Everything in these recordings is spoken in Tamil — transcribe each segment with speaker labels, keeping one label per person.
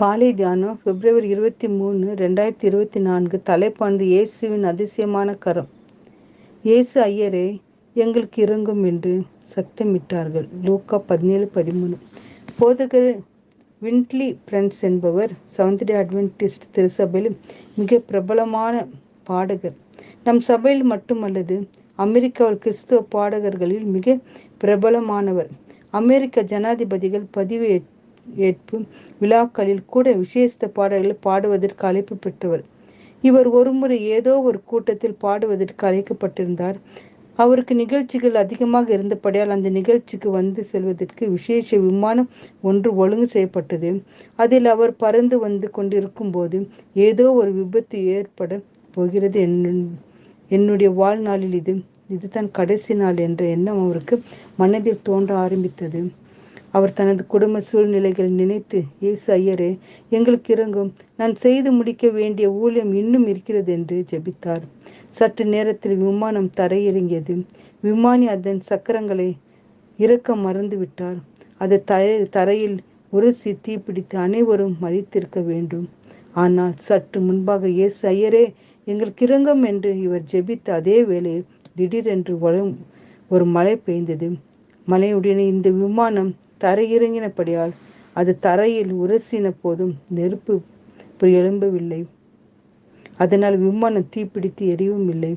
Speaker 1: காலை தியானம் பிப்ரவரி இருபத்தி மூணு ரெண்டாயிரத்தி இருபத்தி நான்கு தலைப்பாண்டு இயேசுவின் அதிசயமான கரம். இயேசு ஐயரே எங்களுக்கு இறங்கும் என்று சத்தமிட்டார்கள். லூக்கா பதினேழு பதிமூணு. போதகர் வின்ட்லி பிரெண்ட்ஸ் என்பவர் சவுந்தரி அட்வென்டிஸ்ட் திருசபையில் மிக பிரபலமான பாடகர். நம் சபையில் மட்டுமல்லது அமெரிக்காவில் கிறிஸ்துவ பாடகர்களில் மிக பிரபலமானவர். அமெரிக்க ஜனாதிபதிகள் பதிவு ஏற்பு விழாக்களில் கூட விசேஷ பாடல்கள் பாடுவதற்கு அழைப்பு பெற்றவர். இவர் ஒருமுறை ஏதோ ஒரு கூட்டத்தில் பாடுவதற்கு அழைக்கப்பட்டிருந்தார். அவருக்கு நிகழ்ச்சிகள் அதிகமாக இருந்தபடியால் அந்த நிகழ்ச்சிக்கு வந்து செல்வதற்கு விசேஷ விமானம் ஒன்று ஒழுங்கு செய்யப்பட்டது. அதில் அவர் பறந்து வந்து கொண்டிருக்கும் போது ஏதோ ஒரு விபத்து ஏற்பட போகிறது என்னுடைய வாழ்நாளில் இது. இதுதான் கடைசி நாள் என்ற எண்ணம் அவருக்கு மனதில் தோன்ற ஆரம்பித்தது. அவர் தனது குடும்ப சூழ்நிலைகள் நினைத்து இயேசு ஐயரே எங்களுக்கு இறங்கும் நான் செய்து முடிக்க வேண்டிய ஊழியம் இன்னும் இருக்கிறது என்று ஜெபித்தார். சற்று நேரத்தில் விமானம் தரையிறங்கியது. விமானி அதன் சக்கரங்களை இறக்க மறந்து விட்டார். அது தரையில் உரசி தீப்பிடித்து அனைவரும் மறித்திருக்க வேண்டும். ஆனால் சற்று முன்பாக இயேசு ஐயரே எங்களுக்கு இறங்கும் என்று இவர் ஜெபித்த அதே வேளையில் திடீரென்று வரும் ஒரு மழை பெய்ந்தது. மழையுடனே இந்த விமானம் தரையிறங்கினபடியால் அது தரையில் உரசின போதும் நெருப்பு எழும்பவில்லை அதனால் விமானம் தீப்பிடித்து எரியவும் இல்லை.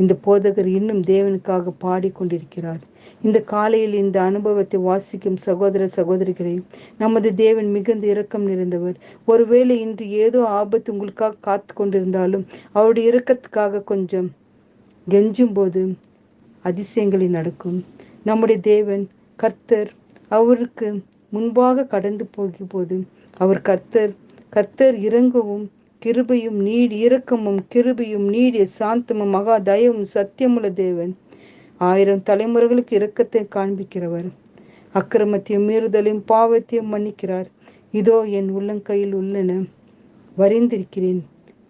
Speaker 1: இந்த போதகர் இன்னும் தேவனுக்காக பாடிக்கொண்டிருக்கிறார். இந்த காலையில் இந்த அனுபவத்தை வாசிக்கும் சகோதர சகோதரிகளை நமது தேவன் மிகுந்த இரக்கம் நிறைந்தவர். ஒருவேளை இன்று ஏதோ ஆபத்து உங்களுக்காக காத்து கொண்டிருந்தாலும் அவருடைய இரக்கத்துக்காக கொஞ்சம் கெஞ்சும் போது அதிசயங்களை நடக்கும். நம்முடைய தேவன் கர்த்தர் அவருக்கு முன்பாக கடந்து போகும்போது போது அவர் கர்த்தர் கர்த்தர் இறங்கவும் கிருபையும் நீடி இரக்கமும் கிருபையும் நீடிய சாந்தமும் மகா தயவும் சத்தியமுள்ள தேவன். ஆயிரம் தலைமுறைகளுக்கு இரக்கத்தை காண்பிக்கிறவர். அக்கிரமத்தையும் மீறுதலையும் பாவத்தையும் மன்னிக்கிறார். இதோ என் உள்ளங்கையில் உள்ளன. வரிந்திருக்கிறேன்.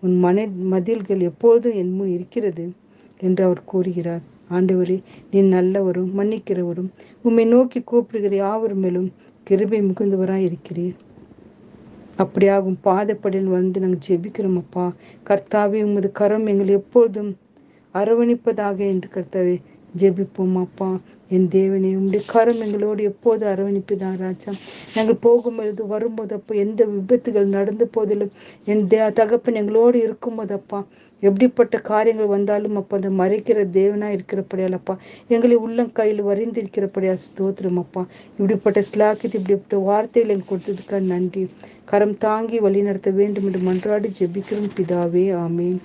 Speaker 1: உன் மன மதில்கள் எப்போதும் என் முன் இருக்கிறது என்று அவர் கூறுகிறார். ஆண்டவரே நீ நல்லவரும் மன்னிக்கிறவரும் உம்மை நோக்கி கூப்பிடுகிற யாவரும் மேலும் கிருபை மிகுந்தவராய் இருக்கிறீர் அப்படியாகும் பாதப்படியில் வந்து நாங்கள் ஜெபிக்கிறோம் அப்பா. கர்த்தாவே உமது கரம் எங்களை எப்பொழுதும் அரவணிப்பதாக என்று கர்த்தாவே ஜெபிப்போம் அப்பா என் தேவனே உடைய கரம் எங்களோடு எப்போது அரவணைப்புதான் ராஜா. நாங்கள் போகும்பொழுது வரும்போது அப்போ எந்த விபத்துகள் நடந்த போதிலும் என் தே தகப்பன் எங்களோடு இருக்கும்போது அப்பா எப்படிப்பட்ட காரியங்கள் வந்தாலும் அப்போ அந்த மறைக்கிற தேவனா இருக்கிறபடியால் அப்பா எங்களை உள்ளம் கையில் வரிந்திருக்கிறபடியால் ஸ்தோத்திரம் அப்பா இப்படிப்பட்ட ஸ்லாக்கித்து இப்படிப்பட்ட வார்த்தைகள் எங்களுக்கு கொடுத்ததுக்காக நன்றி. கரம் தாங்கி வழி நடத்த வேண்டும் என்று மன்றாடி ஜெபிக்கிறோம். பிதாவே ஆமேன்.